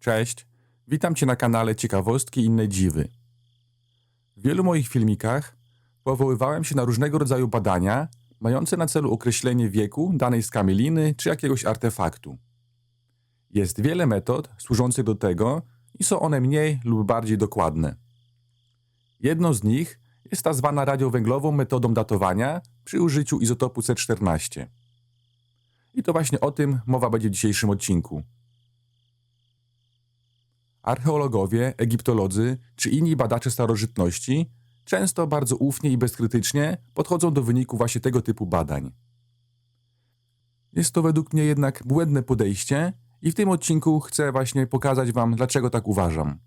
Cześć, witam Cię na kanale Ciekawostki inne dziwy. W wielu moich filmikach powoływałem się na różnego rodzaju badania mające na celu określenie wieku danej skamieliny czy jakiegoś artefaktu. Jest wiele metod służących do tego i są one mniej lub bardziej dokładne. Jedną z nich jest ta zwana radiowęglową metodą datowania przy użyciu izotopu C14. I to właśnie o tym mowa będzie w dzisiejszym odcinku. Archeologowie, egiptolodzy czy inni badacze starożytności często bardzo ufnie i bezkrytycznie podchodzą do wyniku właśnie tego typu badań. Jest to według mnie jednak błędne podejście i w tym odcinku chcę właśnie pokazać Wam, dlaczego tak uważam.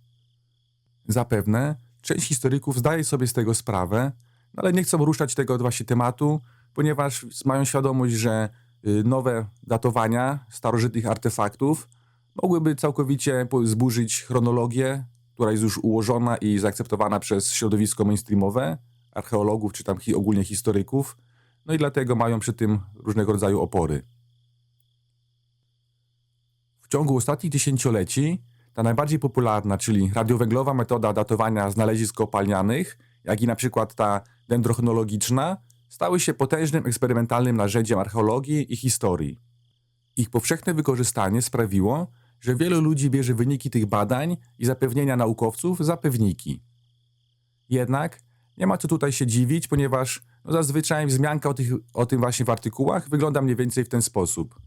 Zapewne część historyków zdaje sobie z tego sprawę, no ale nie chcą ruszać tego właśnie tematu, ponieważ mają świadomość, że y, nowe datowania starożytnych artefaktów mogłyby całkowicie zburzyć chronologię, która jest już ułożona i zaakceptowana przez środowisko mainstreamowe, archeologów czy tam ogólnie historyków, no i dlatego mają przy tym różnego rodzaju opory. W ciągu ostatnich dziesięcioleci ta najbardziej popularna, czyli radiowęglowa metoda datowania znalezisk kopalnianych, jak i na przykład ta dendrochronologiczna, stały się potężnym eksperymentalnym narzędziem archeologii i historii. Ich powszechne wykorzystanie sprawiło, że wielu ludzi bierze wyniki tych badań i zapewnienia naukowców za pewniki. Jednak nie ma co tutaj się dziwić, ponieważ no zazwyczaj wzmianka o, tych, o tym właśnie w artykułach wygląda mniej więcej w ten sposób.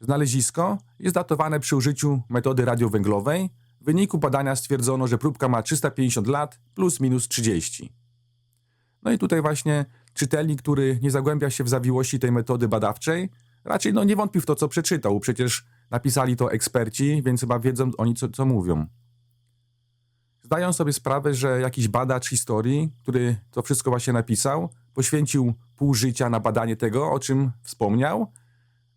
Znalezisko jest datowane przy użyciu metody radiowęglowej. W wyniku badania stwierdzono, że próbka ma 350 lat plus minus 30. No i tutaj właśnie czytelnik, który nie zagłębia się w zawiłości tej metody badawczej, raczej no nie wątpi w to, co przeczytał. Przecież napisali to eksperci, więc chyba wiedzą oni, co, co mówią. Zdają sobie sprawę, że jakiś badacz historii, który to wszystko właśnie napisał, poświęcił pół życia na badanie tego, o czym wspomniał,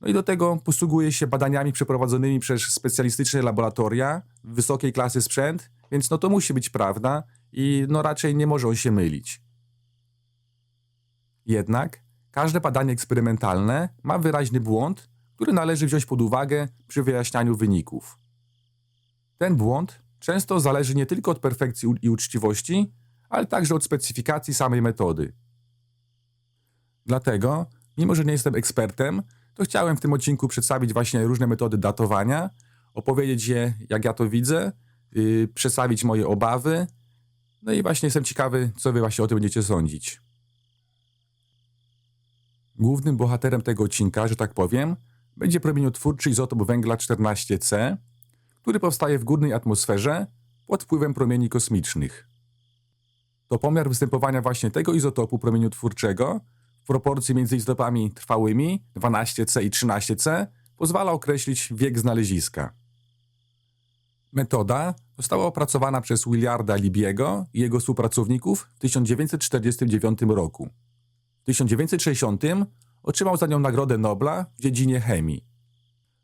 no i do tego posługuje się badaniami przeprowadzonymi przez specjalistyczne laboratoria, wysokiej klasy sprzęt, więc no to musi być prawda i no raczej nie może on się mylić. Jednak każde badanie eksperymentalne ma wyraźny błąd, który należy wziąć pod uwagę przy wyjaśnianiu wyników. Ten błąd często zależy nie tylko od perfekcji i uczciwości, ale także od specyfikacji samej metody. Dlatego, mimo że nie jestem ekspertem, to chciałem w tym odcinku przedstawić właśnie różne metody datowania, opowiedzieć je, jak ja to widzę, yy, przedstawić moje obawy. No i właśnie jestem ciekawy, co wy właśnie o tym będziecie sądzić. Głównym bohaterem tego odcinka, że tak powiem, będzie promieniotwórczy izotop węgla 14C, który powstaje w górnej atmosferze pod wpływem promieni kosmicznych. To pomiar występowania właśnie tego izotopu promieniotwórczego w proporcji między izotopami trwałymi 12C i 13C pozwala określić wiek znaleziska. Metoda została opracowana przez Williarda Libiego i jego współpracowników w 1949 roku. W 1960 otrzymał za nią Nagrodę Nobla w dziedzinie chemii.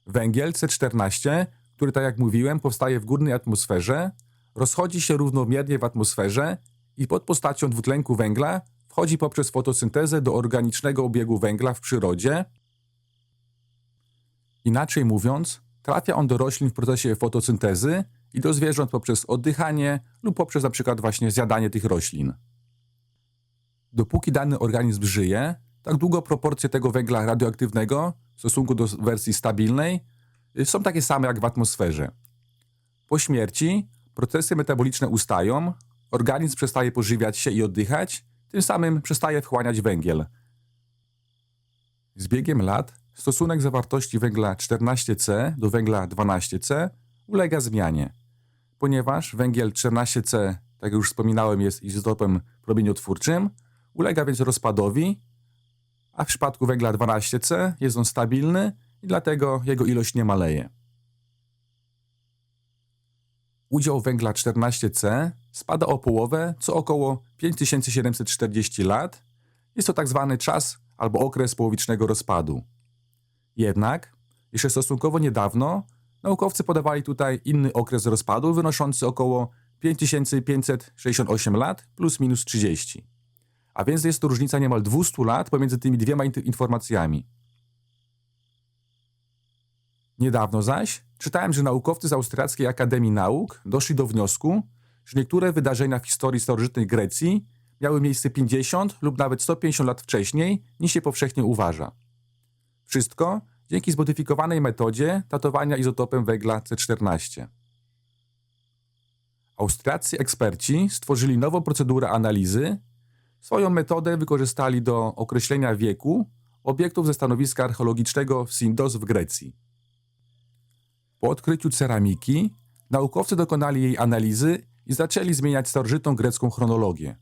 Węgiel C14, który tak jak mówiłem powstaje w górnej atmosferze, rozchodzi się równomiernie w atmosferze i pod postacią dwutlenku węgla wchodzi poprzez fotosyntezę do organicznego obiegu węgla w przyrodzie. Inaczej mówiąc, trafia on do roślin w procesie fotosyntezy i do zwierząt poprzez oddychanie lub poprzez przykład właśnie zjadanie tych roślin. Dopóki dany organizm żyje, tak długo proporcje tego węgla radioaktywnego w stosunku do wersji stabilnej y, są takie same jak w atmosferze. Po śmierci procesy metaboliczne ustają, organizm przestaje pożywiać się i oddychać, tym samym przestaje wchłaniać węgiel. Z biegiem lat stosunek zawartości węgla 14C do węgla 12C ulega zmianie, ponieważ węgiel 14C, tak jak już wspominałem, jest izotopem promieniotwórczym, ulega więc rozpadowi, a w przypadku węgla 12C jest on stabilny i dlatego jego ilość nie maleje. Udział węgla 14C spada o połowę co około 5740 lat. Jest to tak zwany czas albo okres połowicznego rozpadu. Jednak, jeszcze stosunkowo niedawno, naukowcy podawali tutaj inny okres rozpadu wynoszący około 5568 lat plus minus 30. A więc jest to różnica niemal 200 lat pomiędzy tymi dwiema informacjami. Niedawno zaś czytałem, że naukowcy z Austriackiej Akademii Nauk doszli do wniosku, że niektóre wydarzenia w historii starożytnej Grecji miały miejsce 50 lub nawet 150 lat wcześniej, niż się powszechnie uważa. Wszystko dzięki zmodyfikowanej metodzie datowania izotopem węgla C14. Austriaccy eksperci stworzyli nową procedurę analizy. Swoją metodę wykorzystali do określenia wieku obiektów ze stanowiska archeologicznego w Sindos w Grecji. Po odkryciu ceramiki naukowcy dokonali jej analizy i zaczęli zmieniać starożytną grecką chronologię.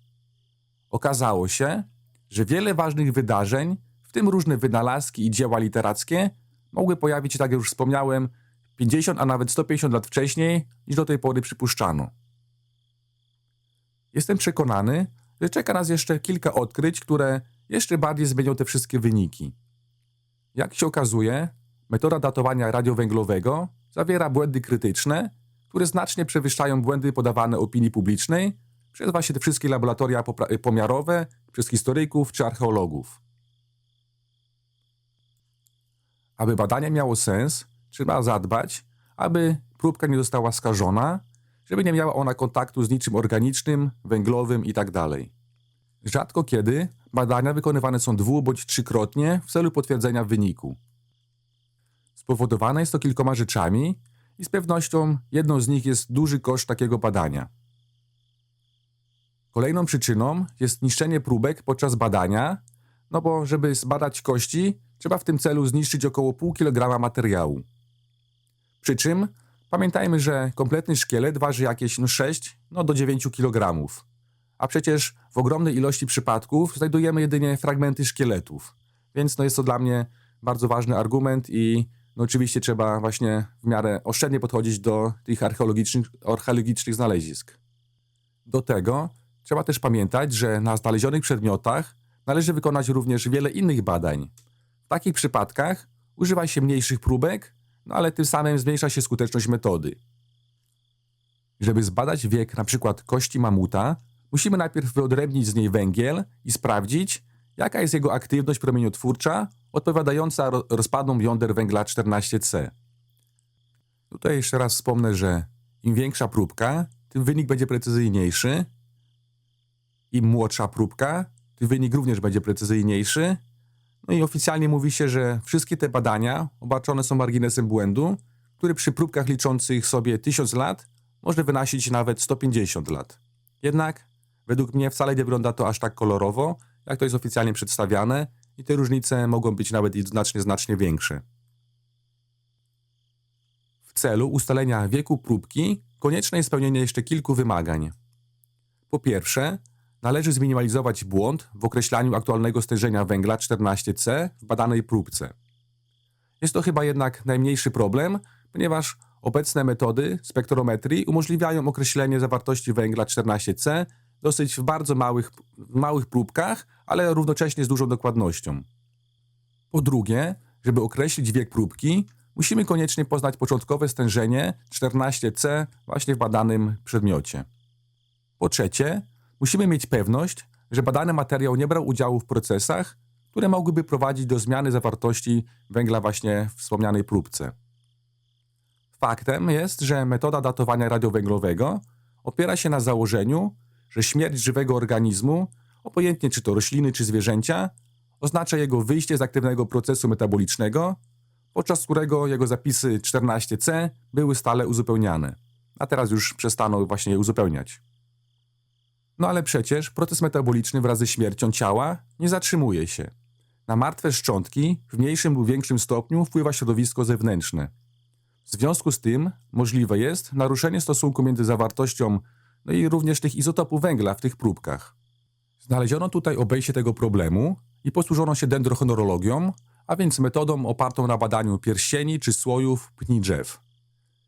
Okazało się, że wiele ważnych wydarzeń, w tym różne wynalazki i dzieła literackie, mogły pojawić się, tak jak już wspomniałem, 50, a nawet 150 lat wcześniej, niż do tej pory przypuszczano. Jestem przekonany, że czeka nas jeszcze kilka odkryć, które jeszcze bardziej zmienią te wszystkie wyniki. Jak się okazuje, metoda datowania radiowęglowego zawiera błędy krytyczne, które znacznie przewyższają błędy podawane opinii publicznej przez właśnie te wszystkie laboratoria pomiarowe, przez historyków czy archeologów. Aby badanie miało sens, trzeba zadbać, aby próbka nie została skażona, żeby nie miała ona kontaktu z niczym organicznym, węglowym itd. Rzadko kiedy badania wykonywane są dwu- bądź trzykrotnie w celu potwierdzenia wyniku. Spowodowane jest to kilkoma rzeczami i z pewnością jedną z nich jest duży koszt takiego badania. Kolejną przyczyną jest niszczenie próbek podczas badania, no bo żeby zbadać kości, trzeba w tym celu zniszczyć około pół kilograma materiału. Przy czym pamiętajmy, że kompletny szkielet waży jakieś no 6 no do 9 kg. A przecież w ogromnej ilości przypadków znajdujemy jedynie fragmenty szkieletów. Więc no jest to dla mnie bardzo ważny argument i no oczywiście trzeba właśnie w miarę oszczędnie podchodzić do tych archeologicznych, archeologicznych znalezisk. Do tego trzeba też pamiętać, że na znalezionych przedmiotach należy wykonać również wiele innych badań. W takich przypadkach używa się mniejszych próbek, no ale tym samym zmniejsza się skuteczność metody. Żeby zbadać wiek np. kości mamuta, musimy najpierw wyodrębnić z niej węgiel i sprawdzić, jaka jest jego aktywność promieniotwórcza odpowiadająca ro- rozpadom jąder węgla 14C. Tutaj jeszcze raz wspomnę, że im większa próbka, tym wynik będzie precyzyjniejszy. Im młodsza próbka, tym wynik również będzie precyzyjniejszy. No i oficjalnie mówi się, że wszystkie te badania obarczone są marginesem błędu, który przy próbkach liczących sobie 1000 lat może wynosić nawet 150 lat. Jednak według mnie wcale nie wygląda to aż tak kolorowo, jak to jest oficjalnie przedstawiane i te różnice mogą być nawet i znacznie, znacznie większe. W celu ustalenia wieku próbki konieczne jest spełnienie jeszcze kilku wymagań. Po pierwsze, należy zminimalizować błąd w określaniu aktualnego stężenia węgla 14C w badanej próbce. Jest to chyba jednak najmniejszy problem, ponieważ obecne metody spektrometrii umożliwiają określenie zawartości węgla 14C dosyć w bardzo małych, małych próbkach, ale równocześnie z dużą dokładnością. Po drugie, żeby określić wiek próbki, musimy koniecznie poznać początkowe stężenie 14C właśnie w badanym przedmiocie. Po trzecie, musimy mieć pewność, że badany materiał nie brał udziału w procesach, które mogłyby prowadzić do zmiany zawartości węgla właśnie w wspomnianej próbce. Faktem jest, że metoda datowania radiowęglowego opiera się na założeniu, że śmierć żywego organizmu, obojętnie czy to rośliny czy zwierzęcia, oznacza jego wyjście z aktywnego procesu metabolicznego, podczas którego jego zapisy 14C były stale uzupełniane, a teraz już przestaną właśnie je uzupełniać. No ale przecież proces metaboliczny wraz ze śmiercią ciała nie zatrzymuje się. Na martwe szczątki w mniejszym lub większym stopniu wpływa środowisko zewnętrzne. W związku z tym możliwe jest naruszenie stosunku między zawartością no i również tych izotopów węgla w tych próbkach. Znaleziono tutaj obejście tego problemu i posłużono się dendrochronologią, a więc metodą opartą na badaniu pierścieni czy słojów pni drzew.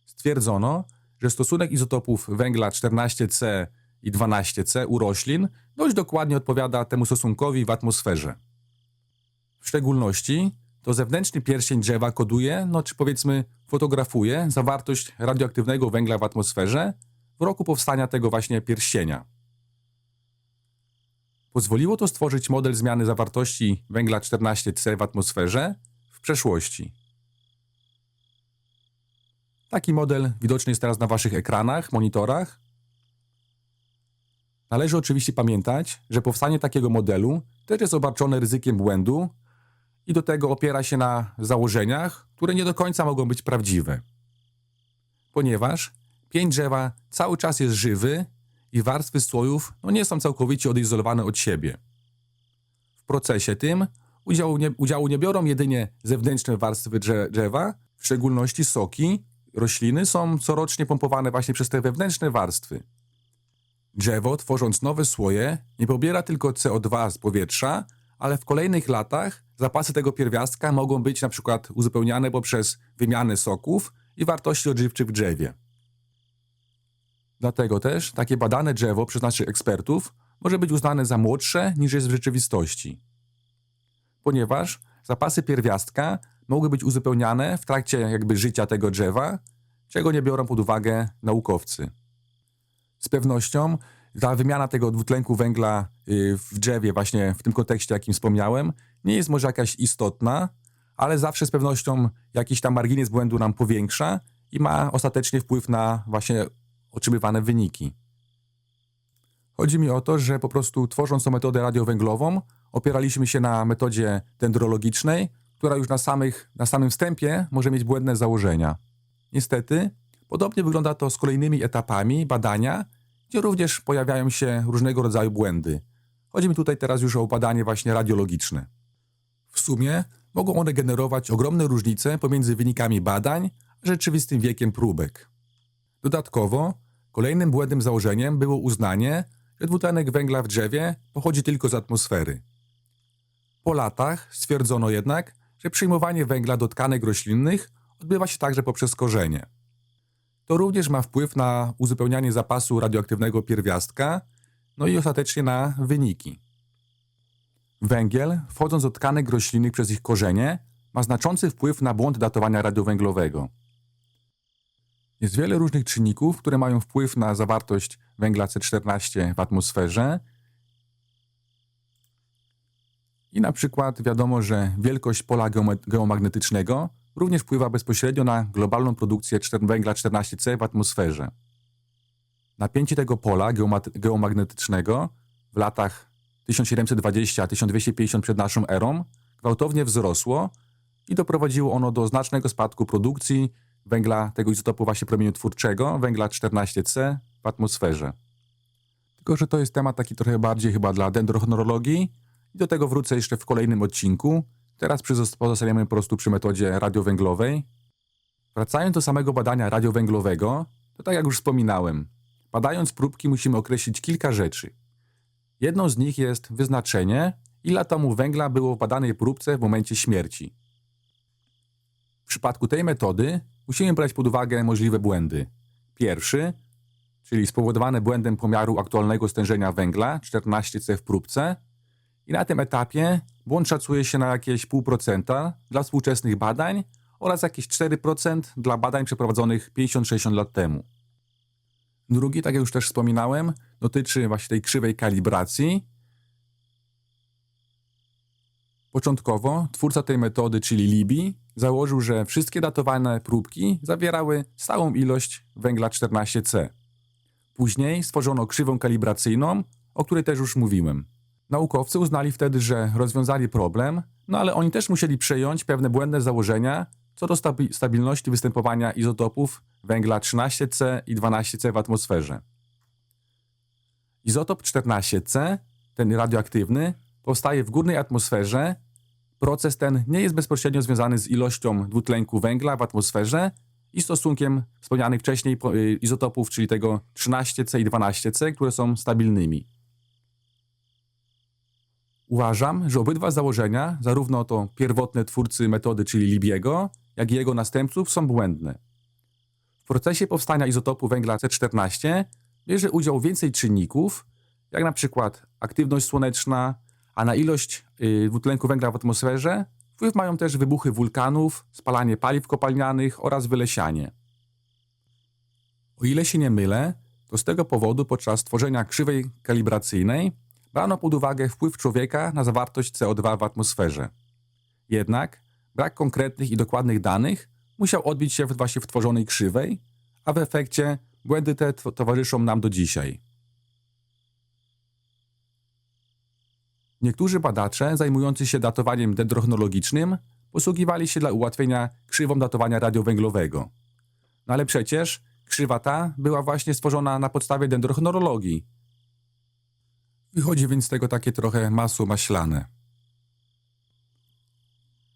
Stwierdzono, że stosunek izotopów węgla 14C i 12C u roślin dość dokładnie odpowiada temu stosunkowi w atmosferze. W szczególności to zewnętrzny pierścień drzewa koduje, no czy powiedzmy fotografuje zawartość radioaktywnego węgla w atmosferze w roku powstania tego właśnie pierścienia. Pozwoliło to stworzyć model zmiany zawartości węgla 14C w atmosferze w przeszłości. Taki model widoczny jest teraz na waszych ekranach, monitorach. Należy oczywiście pamiętać, że powstanie takiego modelu też jest obarczone ryzykiem błędu i do tego opiera się na założeniach, które nie do końca mogą być prawdziwe. Ponieważ pień drzewa cały czas jest żywy i warstwy słojów no, nie są całkowicie odizolowane od siebie. W procesie tym udziału nie, udziału nie biorą jedynie zewnętrzne warstwy drze- drzewa, w szczególności soki rośliny są corocznie pompowane właśnie przez te wewnętrzne warstwy. Drzewo, tworząc nowe słoje, nie pobiera tylko CO2 z powietrza, ale w kolejnych latach zapasy tego pierwiastka mogą być na przykład uzupełniane poprzez wymianę soków i wartości odżywczych w drzewie. Dlatego też takie badane drzewo przez naszych ekspertów może być uznane za młodsze niż jest w rzeczywistości. Ponieważ zapasy pierwiastka mogły być uzupełniane w trakcie jakby życia tego drzewa, czego nie biorą pod uwagę naukowcy. Z pewnością ta wymiana tego dwutlenku węgla y, w drzewie, właśnie w tym kontekście, jakim wspomniałem, nie jest może jakaś istotna, ale zawsze z pewnością jakiś tam margines błędu nam powiększa i ma ostatecznie wpływ na właśnie otrzymywane wyniki. Chodzi mi o to, że po prostu tworząc tą metodę radiowęglową, opieraliśmy się na metodzie dendrologicznej, która już na, samych, na samym wstępie może mieć błędne założenia. Niestety, podobnie wygląda to z kolejnymi etapami badania, gdzie również pojawiają się różnego rodzaju błędy. Chodzi mi tutaj teraz już o badanie właśnie radiologiczne. W sumie mogą one generować ogromne różnice pomiędzy wynikami badań a rzeczywistym wiekiem próbek. Dodatkowo, kolejnym błędnym założeniem było uznanie, że dwutlenek węgla w drzewie pochodzi tylko z atmosfery. Po latach stwierdzono jednak, że przyjmowanie węgla do tkanek roślinnych odbywa się także poprzez korzenie. To również ma wpływ na uzupełnianie zapasu radioaktywnego pierwiastka, no i ostatecznie na wyniki. Węgiel, wchodząc do tkanek roślinnych przez ich korzenie, ma znaczący wpływ na błąd datowania radiowęglowego. Jest wiele różnych czynników, które mają wpływ na zawartość węgla C14 w atmosferze. I na przykład wiadomo, że wielkość pola geomagnetycznego również wpływa bezpośrednio na globalną produkcję węgla 14C w atmosferze. Napięcie tego pola geomagnetycznego w latach 1720-1250 przed naszą erą gwałtownie wzrosło i doprowadziło ono do znacznego spadku produkcji węgla, tego izotopu właśnie promieniotwórczego, węgla 14C w atmosferze. Tylko, że to jest temat taki trochę bardziej chyba dla dendrochronologii i do tego wrócę jeszcze w kolejnym odcinku. Teraz pozostaniemy po prostu przy metodzie radiowęglowej. Wracając do samego badania radiowęglowego, to tak jak już wspominałem, badając próbki musimy określić kilka rzeczy. Jedną z nich jest wyznaczenie, ile atomów węgla było w badanej próbce w momencie śmierci. W przypadku tej metody musimy brać pod uwagę możliwe błędy. Pierwszy, czyli spowodowane błędem pomiaru aktualnego stężenia węgla 14C w próbce. I na tym etapie błąd szacuje się na jakieś 0,5% dla współczesnych badań oraz jakieś 4% dla badań przeprowadzonych 50-60 lat temu. Drugi, tak jak już też wspominałem, dotyczy właśnie tej krzywej kalibracji. Początkowo twórca tej metody, czyli Libi, założył, że wszystkie datowane próbki zawierały stałą ilość węgla 14C. Później stworzono krzywą kalibracyjną, o której też już mówiłem. Naukowcy uznali wtedy, że rozwiązali problem, no ale oni też musieli przejąć pewne błędne założenia co do stabi- stabilności występowania izotopów węgla 13C i 12C w atmosferze. Izotop 14C, ten radioaktywny, powstaje w górnej atmosferze. Proces ten nie jest bezpośrednio związany z ilością dwutlenku węgla w atmosferze i stosunkiem wspomnianych wcześniej y, izotopów, czyli tego 13C i 12C, które są stabilnymi. Uważam, że obydwa założenia, zarówno to pierwotne twórcy metody, czyli Libiego, jak i jego następców, są błędne. W procesie powstania izotopu węgla C14 bierze udział więcej czynników, jak na przykład aktywność słoneczna, a na ilość y, dwutlenku węgla w atmosferze wpływ mają też wybuchy wulkanów, spalanie paliw kopalnianych oraz wylesianie. O ile się nie mylę, to z tego powodu podczas tworzenia krzywej kalibracyjnej brano pod uwagę wpływ człowieka na zawartość CO2 w atmosferze. Jednak brak konkretnych i dokładnych danych musiał odbić się właśnie w tworzonej krzywej, a w efekcie błędy te towarzyszą nam do dzisiaj. Niektórzy badacze zajmujący się datowaniem dendrochronologicznym posługiwali się dla ułatwienia krzywą datowania radiowęglowego. No ale przecież krzywa ta była właśnie stworzona na podstawie dendrochronologii. Wychodzi więc z tego takie trochę masło maślane.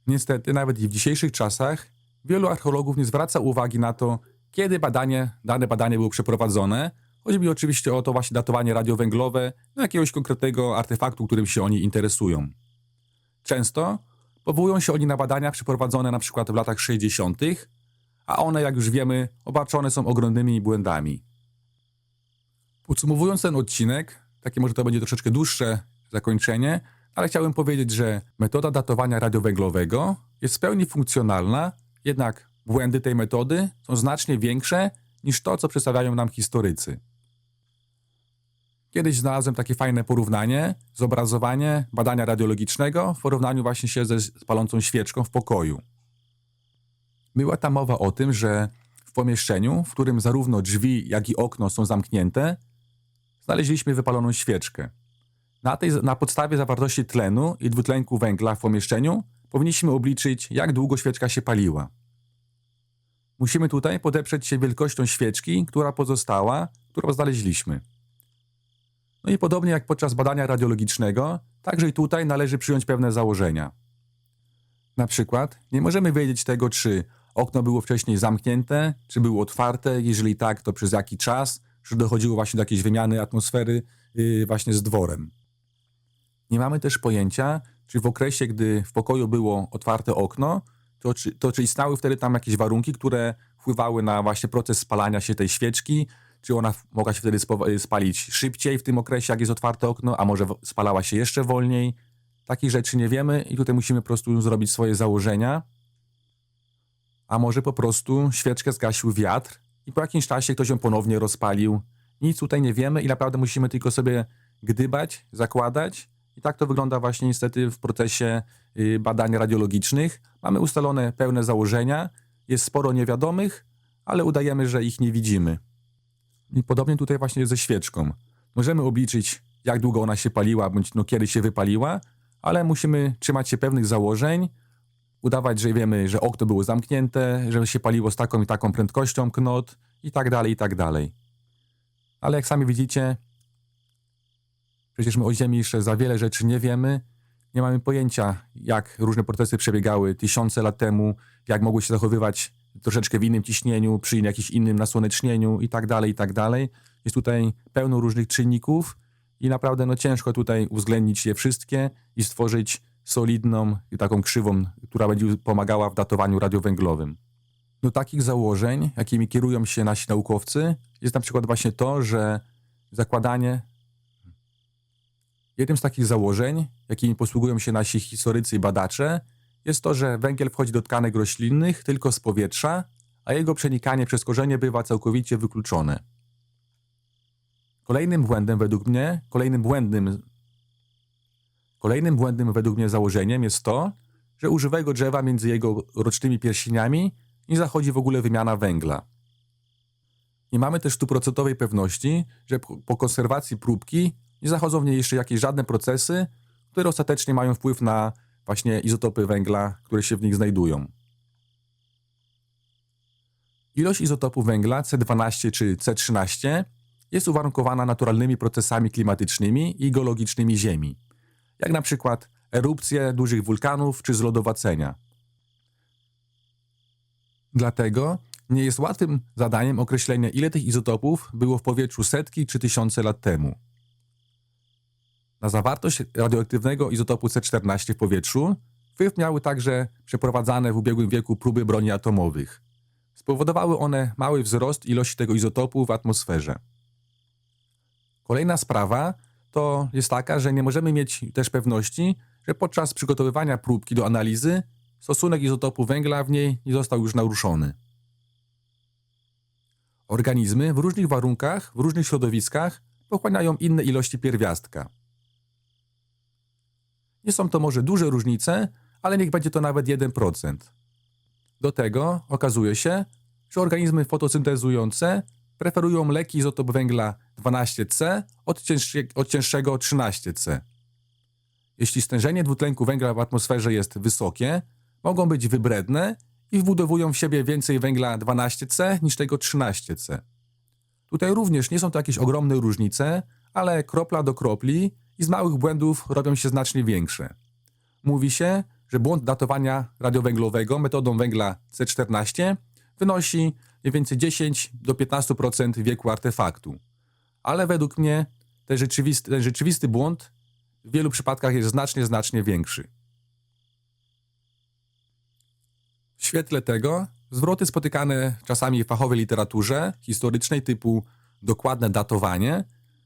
Niestety, nawet i w dzisiejszych czasach wielu archeologów nie zwraca uwagi na to, kiedy badanie, dane badanie było przeprowadzone. Chodzi mi oczywiście o to właśnie datowanie radiowęglowe na jakiegoś konkretnego artefaktu, którym się oni interesują. Często powołują się oni na badania przeprowadzone przykład w latach 60., a one, jak już wiemy, obarczone są ogromnymi błędami. Podsumowując ten odcinek, takie może to będzie troszeczkę dłuższe zakończenie, ale chciałbym powiedzieć, że metoda datowania radiowęglowego jest w pełni funkcjonalna, jednak błędy tej metody są znacznie większe niż to, co przedstawiają nam historycy. Kiedyś znalazłem takie fajne porównanie, zobrazowanie badania radiologicznego w porównaniu właśnie się ze palącą świeczką w pokoju. Była tam mowa o tym, że w pomieszczeniu, w którym zarówno drzwi, jak i okno są zamknięte, znaleźliśmy wypaloną świeczkę. Na, tej, na podstawie zawartości tlenu i dwutlenku węgla w pomieszczeniu powinniśmy obliczyć, jak długo świeczka się paliła. Musimy tutaj podeprzeć się wielkością świeczki, która pozostała, którą znaleźliśmy. No i podobnie jak podczas badania radiologicznego, także i tutaj należy przyjąć pewne założenia. Na przykład nie możemy wiedzieć tego, czy okno było wcześniej zamknięte, czy było otwarte, jeżeli tak, to przez jaki czas, czy dochodziło właśnie do jakiejś wymiany atmosfery yy, właśnie z dworem. Nie mamy też pojęcia, czy w okresie, gdy w pokoju było otwarte okno, to czy, to czy istniały wtedy tam jakieś warunki, które wpływały na właśnie proces spalania się tej świeczki, czy ona mogła się wtedy spo- spalić szybciej w tym okresie, jak jest otwarte okno, a może spalała się jeszcze wolniej. Takich rzeczy nie wiemy i tutaj musimy po prostu zrobić swoje założenia. A może po prostu świeczkę zgasił wiatr i po jakimś czasie ktoś ją ponownie rozpalił. Nic tutaj nie wiemy i naprawdę musimy tylko sobie gdybać, zakładać. I tak to wygląda właśnie niestety w procesie y, badań radiologicznych. Mamy ustalone pełne założenia, jest sporo niewiadomych, ale udajemy, że ich nie widzimy. I podobnie tutaj właśnie ze świeczką. Możemy obliczyć, jak długo ona się paliła, bądź no kiedy się wypaliła, ale musimy trzymać się pewnych założeń, udawać, że wiemy, że okno było zamknięte, że się paliło z taką i taką prędkością knot i tak dalej, i tak dalej. Ale jak sami widzicie, przecież my o Ziemi jeszcze za wiele rzeczy nie wiemy, nie mamy pojęcia, jak różne procesy przebiegały tysiące lat temu, jak mogły się zachowywać troszeczkę w innym ciśnieniu, przy jakimś innym nasłonecznieniu i tak dalej, i tak dalej. Jest tutaj pełno różnych czynników i naprawdę no, ciężko tutaj uwzględnić je wszystkie i stworzyć solidną i taką krzywą, która będzie pomagała w datowaniu radiowęglowym. Do takich założeń, jakimi kierują się nasi naukowcy, jest na przykład właśnie to, że zakładanie Jednym z takich założeń, jakimi posługują się nasi historycy i badacze, jest to, że węgiel wchodzi do tkanek roślinnych tylko z powietrza, a jego przenikanie przez korzenie bywa całkowicie wykluczone. Kolejnym błędem według mnie, kolejnym błędnym, kolejnym błędnym według mnie założeniem jest to, że u żywego drzewa między jego rocznymi pierścieniami nie zachodzi w ogóle wymiana węgla. Nie mamy też stuprocentowej pewności, że po konserwacji próbki nie zachodzą w niej jeszcze jakieś żadne procesy, które ostatecznie mają wpływ na właśnie izotopy węgla, które się w nich znajdują. Ilość izotopów węgla C12 czy C13 jest uwarunkowana naturalnymi procesami klimatycznymi i geologicznymi Ziemi, jak na przykład erupcje dużych wulkanów czy zlodowacenia. Dlatego nie jest łatwym zadaniem określenie, ile tych izotopów było w powietrzu setki czy tysiące lat temu. Na zawartość radioaktywnego izotopu C14 w powietrzu wpływ miały także przeprowadzane w ubiegłym wieku próby broni atomowych. Spowodowały one mały wzrost ilości tego izotopu w atmosferze. Kolejna sprawa to jest taka, że nie możemy mieć też pewności, że podczas przygotowywania próbki do analizy stosunek izotopu węgla w niej nie został już naruszony. Organizmy w różnych warunkach, w różnych środowiskach pochłaniają inne ilości pierwiastka. Nie są to może duże różnice, ale niech będzie to nawet 1%. Do tego okazuje się, że organizmy fotosyntezujące preferują lekki izotop węgla 12C od, cięższy, od cięższego 13C. Jeśli stężenie dwutlenku węgla w atmosferze jest wysokie, mogą być wybredne i wbudowują w siebie więcej węgla 12C niż tego 13C. Tutaj również nie są to jakieś ogromne różnice, ale kropla do kropli i z małych błędów robią się znacznie większe. Mówi się, że błąd datowania radiowęglowego metodą węgla C14 wynosi mniej więcej 10 do 15% wieku artefaktu. Ale według mnie ten rzeczywisty, ten rzeczywisty błąd w wielu przypadkach jest znacznie, znacznie większy. W świetle tego zwroty spotykane czasami w fachowej literaturze historycznej typu dokładne datowanie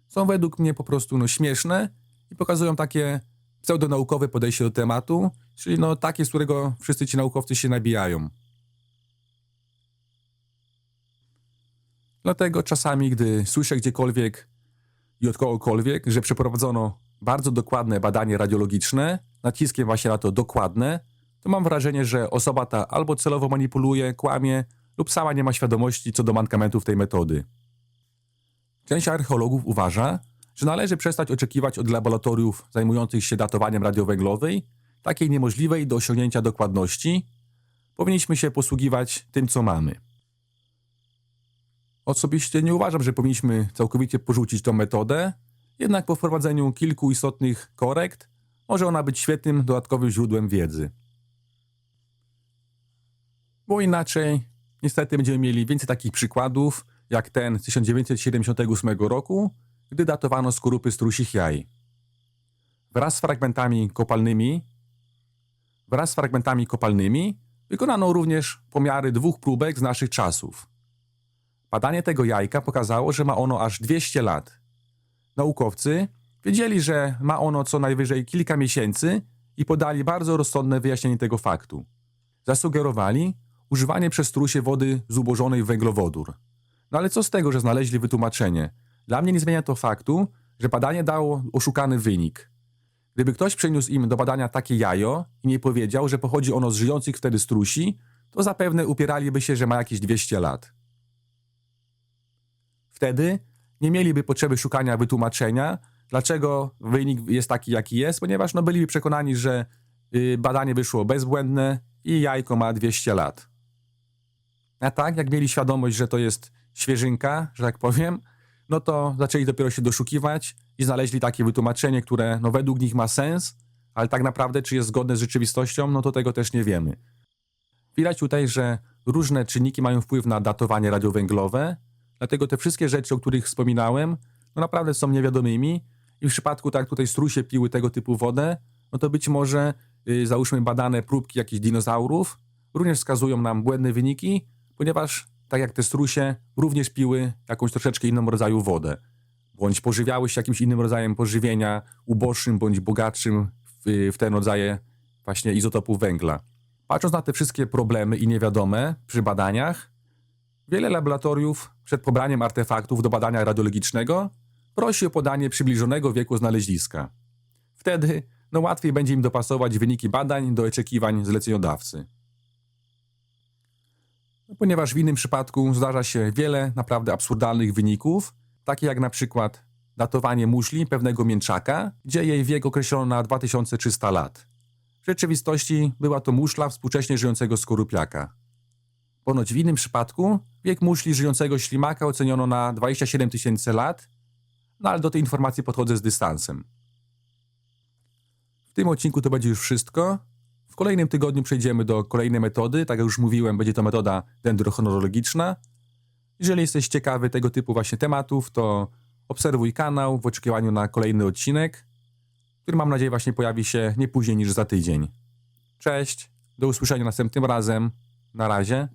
są według mnie po prostu no, śmieszne i pokazują takie pseudonaukowe podejście do tematu, czyli no takie, z którego wszyscy ci naukowcy się nabijają. Dlatego czasami, gdy słyszę gdziekolwiek i od kogokolwiek, że przeprowadzono bardzo dokładne badanie radiologiczne, naciskiem właśnie na to dokładne, to mam wrażenie, że osoba ta albo celowo manipuluje, kłamie, lub sama nie ma świadomości co do mankamentów tej metody. Część archeologów uważa, że należy przestać oczekiwać od laboratoriów zajmujących się datowaniem radiowęglowej takiej niemożliwej do osiągnięcia dokładności. Powinniśmy się posługiwać tym, co mamy. Osobiście nie uważam, że powinniśmy całkowicie porzucić tą metodę, jednak po wprowadzeniu kilku istotnych korekt może ona być świetnym dodatkowym źródłem wiedzy. Bo inaczej, niestety będziemy mieli więcej takich przykładów, jak ten z 1978 roku, gdy datowano skorupy strusich jaj. Wraz z fragmentami kopalnymi, wraz z fragmentami kopalnymi wykonano również pomiary dwóch próbek z naszych czasów. Badanie tego jajka pokazało, że ma ono aż 200 lat. Naukowcy wiedzieli, że ma ono co najwyżej kilka miesięcy i podali bardzo rozsądne wyjaśnienie tego faktu. Zasugerowali używanie przez strusie wody zubożonej w węglowodór. No ale co z tego, że znaleźli wytłumaczenie? Dla mnie nie zmienia to faktu, że badanie dało oszukany wynik. Gdyby ktoś przyniósł im do badania takie jajo i nie powiedział, że pochodzi ono z żyjących wtedy strusi, to zapewne upieraliby się, że ma jakieś 200 lat. Wtedy nie mieliby potrzeby szukania wytłumaczenia, dlaczego wynik jest taki, jaki jest, ponieważ no, byliby przekonani, że y, badanie wyszło bezbłędne i jajko ma 200 lat. A tak, jak mieli świadomość, że to jest świeżynka, że tak powiem, no to zaczęli dopiero się doszukiwać i znaleźli takie wytłumaczenie, które no, według nich ma sens, ale tak naprawdę, czy jest zgodne z rzeczywistością, no to tego też nie wiemy. Widać tutaj, że różne czynniki mają wpływ na datowanie radiowęglowe, dlatego te wszystkie rzeczy, o których wspominałem, no naprawdę są niewiadomymi i w przypadku, tak jak tutaj strusie piły tego typu wodę, no to być może, yy, załóżmy, badane próbki jakichś dinozaurów również wskazują nam błędne wyniki, ponieważ tak jak te strusie, również piły jakąś troszeczkę inną rodzaju wodę, bądź pożywiały się jakimś innym rodzajem pożywienia, uboższym bądź bogatszym w, w ten rodzaje właśnie izotopów węgla. Patrząc na te wszystkie problemy i niewiadome przy badaniach, wiele laboratoriów przed pobraniem artefaktów do badania radiologicznego prosi o podanie przybliżonego wieku znaleziska. Wtedy no łatwiej będzie im dopasować wyniki badań do oczekiwań zleceniodawcy. No, ponieważ w innym przypadku zdarza się wiele naprawdę absurdalnych wyników, takie jak na przykład datowanie muszli pewnego mięczaka, gdzie jej wiek określono na 2300 lat. W rzeczywistości była to muszla współcześnie żyjącego skorupiaka. Ponoć w innym przypadku wiek muszli żyjącego ślimaka oceniono na 27 tysięcy lat, no ale do tej informacji podchodzę z dystansem. W tym odcinku to będzie już wszystko. W kolejnym tygodniu przejdziemy do kolejnej metody. Tak jak już mówiłem, będzie to metoda dendrochronologiczna. Jeżeli jesteś ciekawy tego typu właśnie tematów, to obserwuj kanał w oczekiwaniu na kolejny odcinek, który mam nadzieję właśnie pojawi się nie później niż za tydzień. Cześć, do usłyszenia następnym razem. Na razie.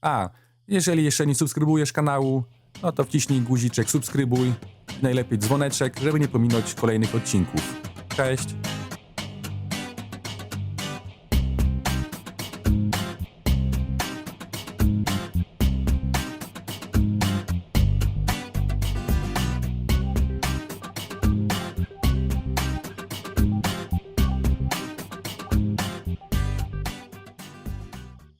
A, jeżeli jeszcze nie subskrybujesz kanału, no to wciśnij guziczek subskrybuj, najlepiej dzwoneczek, żeby nie pominąć kolejnych odcinków. Cześć!